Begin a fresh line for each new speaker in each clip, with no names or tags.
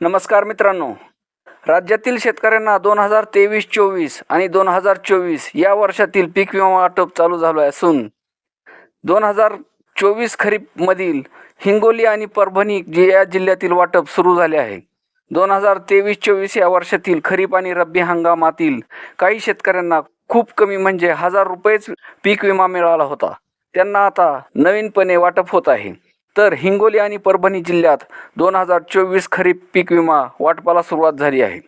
नमस्कार मित्रांनो. राज्यातील शेतकऱ्यांना दोन हजार तेवीस चोवीस आणि दोन हजार चोवीस या वर्षातील पीक विमा वाटप चालू झालो असून दोन हजार चोवीस खरीपमधील हिंगोली आणि परभणी जे या जिल्ह्यातील वाटप सुरू झाले आहे. दोन हजार तेवीस चोवीस या वर्षातील खरीप आणि रब्बी हंगामातील काही शेतकऱ्यांना खूप कमी म्हणजे हजार रुपयेच पीक विमा मिळाला होता. त्यांना आता नवीनपणे वाटप होत आहे. तर हिंगोली आणि परभणी जिल्ह्यात दोन हजार चोवीस खरीप पीक विमा वाटपाला सुरुवात झाली आहे.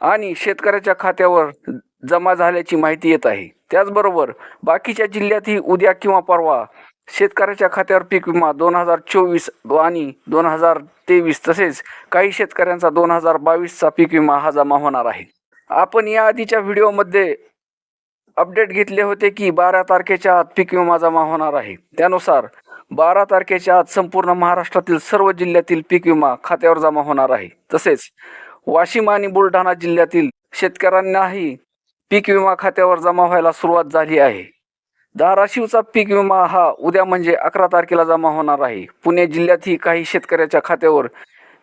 आणि शेतकऱ्याच्या खात्यावर जमा झाल्याची माहिती येत आहे. त्याचबरोबर बाकीच्या जिल्ह्यातही उद्या किंवा परवा शेतकऱ्याच्या खात्यावर पीक विमा दोन हजार चोवीस आणि दोन हजार तेवीस तसेच काही शेतकऱ्यांचा दोन हजार बावीसचा पीक विमा हा जमा होणार आहे. आपण या आधीच्या व्हिडिओमध्ये अपडेट घेतले होते की बारा तारखेच्या आत पीक विमा जमा होणार आहे. त्यानुसार बारा तारखेच्या आज संपूर्ण महाराष्ट्रातील सर्व जिल्ह्यातील पीक विमा खात्यावर जमा होणार आहे. तसेच वाशिम आणि बुलढाणा जिल्ह्यातील शेतकऱ्यांनाही पीक विमा खात्यावर जमा व्हायला सुरुवात झाली आहे. धाराशिवचा पीक विमा हा उद्या म्हणजे अकरा तारखेला जमा होणार आहे. पुणे जिल्ह्यातही काही शेतकऱ्याच्या खात्यावर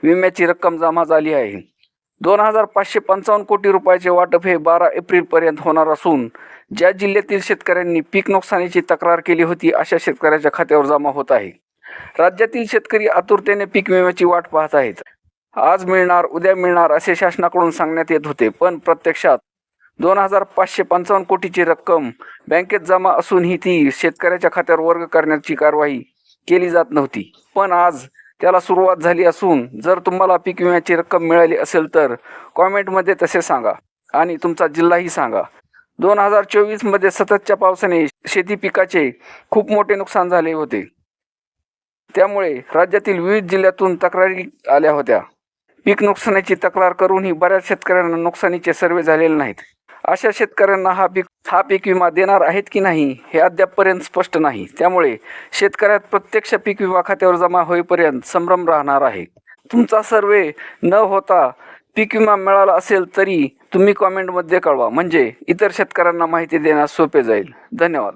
विम्याची रक्कम जमा झाली आहे. दोन हजार पाचशे पंचावन्न कोटी रुपयाचे वाटप हे बारा एप्रिलपर्यंत होणार असून ज्या जिल्ह्यातील शेतकऱ्यांनी पीक नुकसानीची तक्रार केली होती अशा शेतकऱ्याच्या खात्यावर जमा होत आहे. राज्यातील शेतकरी आतुरतेने पीक विम्याची वाट पाहत आहेत. आज मिळणार उद्या मिळणार असे शासनाकडून सांगण्यात येत होते पण प्रत्यक्षात दोन हजार पाचशे पंचावन्न कोटीची रक्कम बँकेत जमा असूनही ती शेतकऱ्याच्या खात्यावर वर्ग करण्याची कारवाई केली जात नव्हती. पण आज त्याला सुरुवात झाली असून जर तुम्हाला पीक विम्याची रक्कम मिळाली असेल तर कॉमेंटमध्ये तसे सांगा आणि तुमचा जिल्हाही सांगा. दोन हजार चोवीसमध्ये सततच्या पावसाने शेती पिकाचे खूप मोठे नुकसान झाले होते. त्यामुळे राज्यातील विविध जिल्ह्यातून तक्रारी आल्या होत्या. पीक नुकसानीची तक्रार करूनही बऱ्याच शेतकऱ्यांना नुकसानीचे सर्वे झालेले नाहीत. अशा शेतकऱ्यांना हा पीक हा पीक विमा देणार आहेत की नाही हे अद्यापपर्यंत स्पष्ट नाही. त्यामुळे शेतकऱ्यात प्रत्यक्ष पीक विमा खात्यावर जमा होईपर्यंत संभ्रम राहणार आहे. तुमचा सर्वे न होता पीक विमा मिळाला असेल तरी तुम्ही कॉमेंटमध्ये कळवा. म्हणजे इतर शेतकऱ्यांना माहिती देण्यास सोपे जाईल. धन्यवाद.